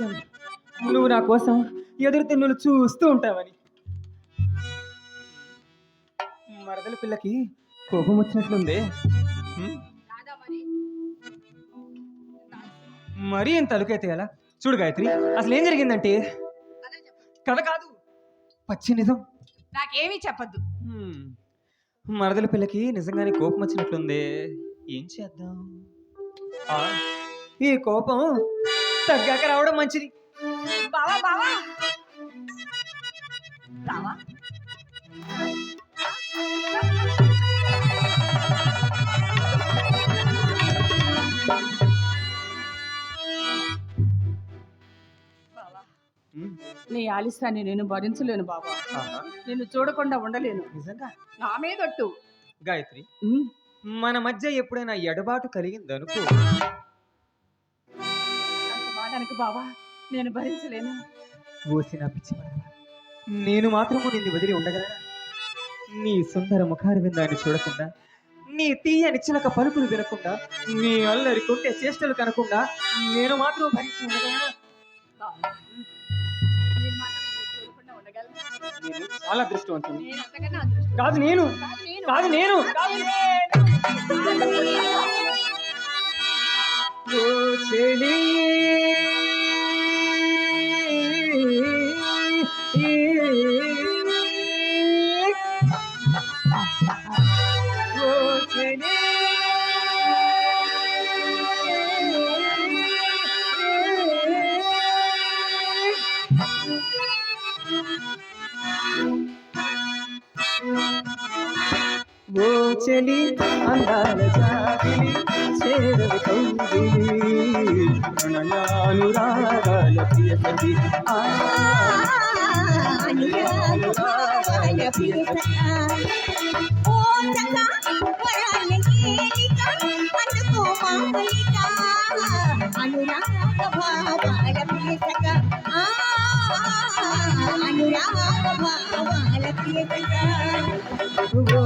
వచ్చాను నువ్వు నా కోసం ఎదురు తిన్నులు చూస్తూ ఉంటావని. మరదల పిల్లకి కోపం వచ్చినట్లుందే. మరి ఎంత అలుకైతే ఎలా? చూడు గాయత్రి అసలు ఏం జరిగిందంటే? కథ కాదు పచ్చి నిజం. నాకేమీ చెప్పద్దు. మరదల పిల్లకి నిజంగానే కోపం వచ్చినట్లుంది. ఏం చేద్దాం? ఆ, ఈ కోపం తగ్గాక రావడం మంచిది. బావా బావా. నీ ఆలిస్తాన్ని నేను భరించలేను ఆహా, నిన్ను చూడకుండా ఉండలేను. నిజంగా? నా మీదొట్టు గాయత్రి మన మధ్య ఎప్పుడైనా ఎడబాటు కలిగిందనుకో అనకు బావా నేను భరించలేను. ఓసిన పిచ్చి మరదలా. నేను మాత్రము నిన్ను వదిలి ఉండగలనా? నీ సుందర ముఖార విందాన్ని చూడకుండా నీ తీయని చిలక పలుకులు వినకుండా నీ అల్లరి కొంటే చేష్టలు కనకుండా నేను మాత్రం భరించి ఉండగలనా? చాలా అదృష్టవంతుని నేను అంతకన్నా అదృష్టం. కాదు నేను. కాదు నేను. చెలి ఓ చెలి అందాల జాబిలి చేరవి కౌగిలి. ప్రణయానురాగాల ప్రియసతి ఆ అనురాగాల ప్రియసతి అనురాగ భావాల ప్రియసక అనురాగ భావాల ప్రియసక ఓ చెలి చూపులతోనే బంధం వేసి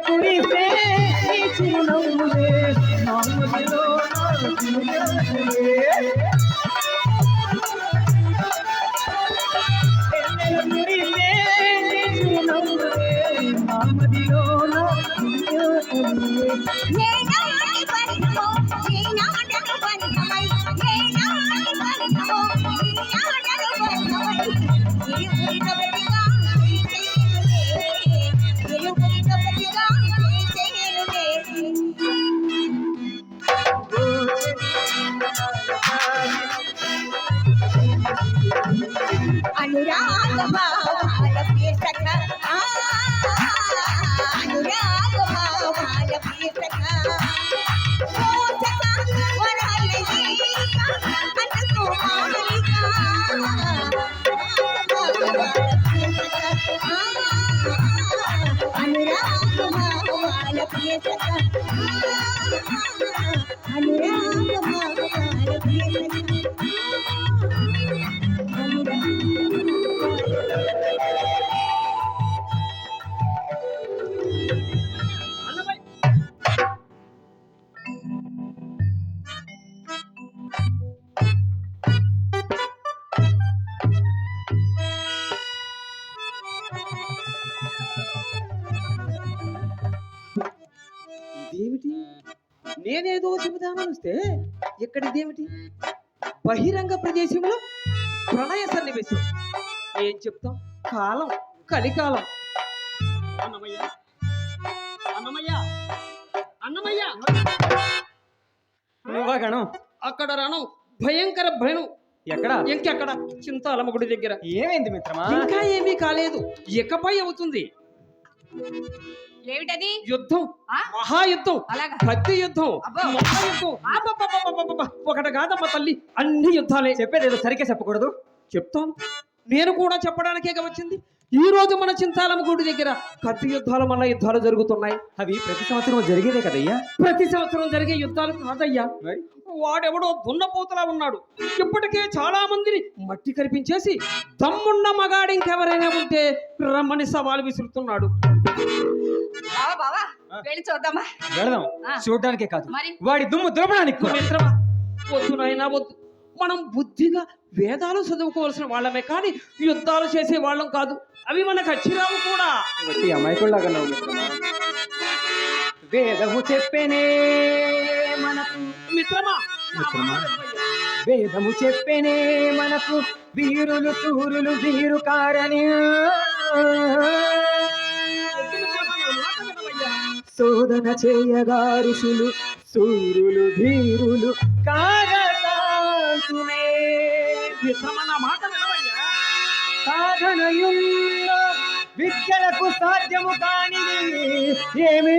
por isso, hein? భావాల ప్రియసఖ ఆ, నేనేదో చెబుదామని వస్తే ఇక్కడిదేమిటి బహిరంగ ప్రదేశంలో ప్రణయ సన్నివేశం. ఏం చెప్తాం? కాలం కలికాలం. అన్నమయ్య. అన్నమయ్య. అన్నమయ్య. నువ్వా గణం? అక్కడ రణం భయంకర భయం. ఎక్కడ? ఇంకెక్కడ? చింతాలమ్మ గుడి దగ్గర. ఏమైంది మిత్రమా? ఇంకా ఏమీ కాలేదు. ఇకపై అవుతుంది. ఏమిటది యుద్ధం. ఆ? మహాయుద్ధం. అలాగా. కత్తి యుద్ధం. మహాయుద్ధం. ఒకటి కాదమ్మ తల్లి అన్ని యుద్ధాలే. చెప్పేది ఏదో సరిగ్గా చెప్పకూడదు. చెప్తాను. నేను కూడా చెప్పడానికే వచ్చింది. ఈ రోజు మన చింతాలమ్మ గుడి దగ్గర కత్తి యుద్ధాల వల్ల యుద్ధాలు జరుగుతున్నాయి. అవి ప్రతి సంవత్సరం జరిగేదే కదయ్యా? ప్రతి సంవత్సరం జరిగే యుద్ధాలు కాదయ్యా? వాడెవడో దున్నపోతలా ఉన్నాడు. ఇప్పటికే చాలా మందిని మట్టి కరిపించేసి దమ్మున్న మగాడు ఇంకెవరైనా ఉంటే రమ్మని సవాలు విసురుతున్నాడు. బావా బావా ఆ. వెళ్ళి చూద్దామా? వెళదాం. ఆ. చూడడానికే కాదు. మరి? వాడి దుమ్ము దులపడానికి కూడా. మిత్రమా వద్దు నాయనా వద్దు. మనం బుద్ధిగా వేదాలు చదువుకోవాల్సిన వాళ్ళమే కానీ యుద్ధాలు చేసే వాళ్ళం కాదు. అవి మనకు అచ్చిరావు కూడా. వట్టి అమాయకుల్లాగా మిత్రమా. వేదము చెప్పేనే మనకు. మిత్రమా మిత్రమా. వేదము చెప్పేనే మనకు. వీరులు సూరులు వీరు కారని. శోధన చేయగా ఋషులు సూరులు ధీరులు. కాగతాంతుమే మిత్రమా మాట వినవయ్యా. సాధనయున్న విద్యలకు సాధ్యము కానిది ఏమి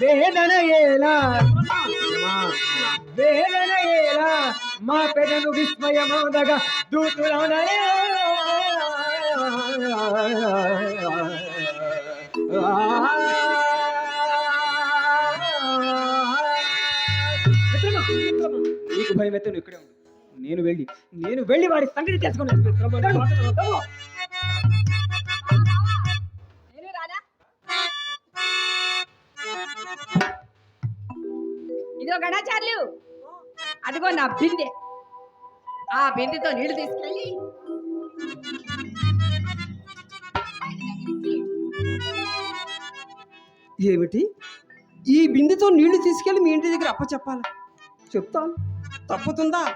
వేదన ఏలా వేదన ఏలా మా పెదను విస్మయమోదగా దూతులనయా. నీకు భయం అయితే నువ్వు ఇక్కడే ఉండు. నేను వెళ్ళి నేను వెళ్ళి వాడి సంగతి తెలుసుకుని ఇదో రానా? ఇదిగో అదిగో నా బిందె. ఆ బిందెతో నీళ్ళు తీసుకెళ్ళి ఏమిటి? ఈ బిందెతో నీళ్ళు తీసుకెళ్ళి మీ ఇంటి దగ్గర అప్పచెప్పాలి? చెప్తాను. తప్పుతుందా?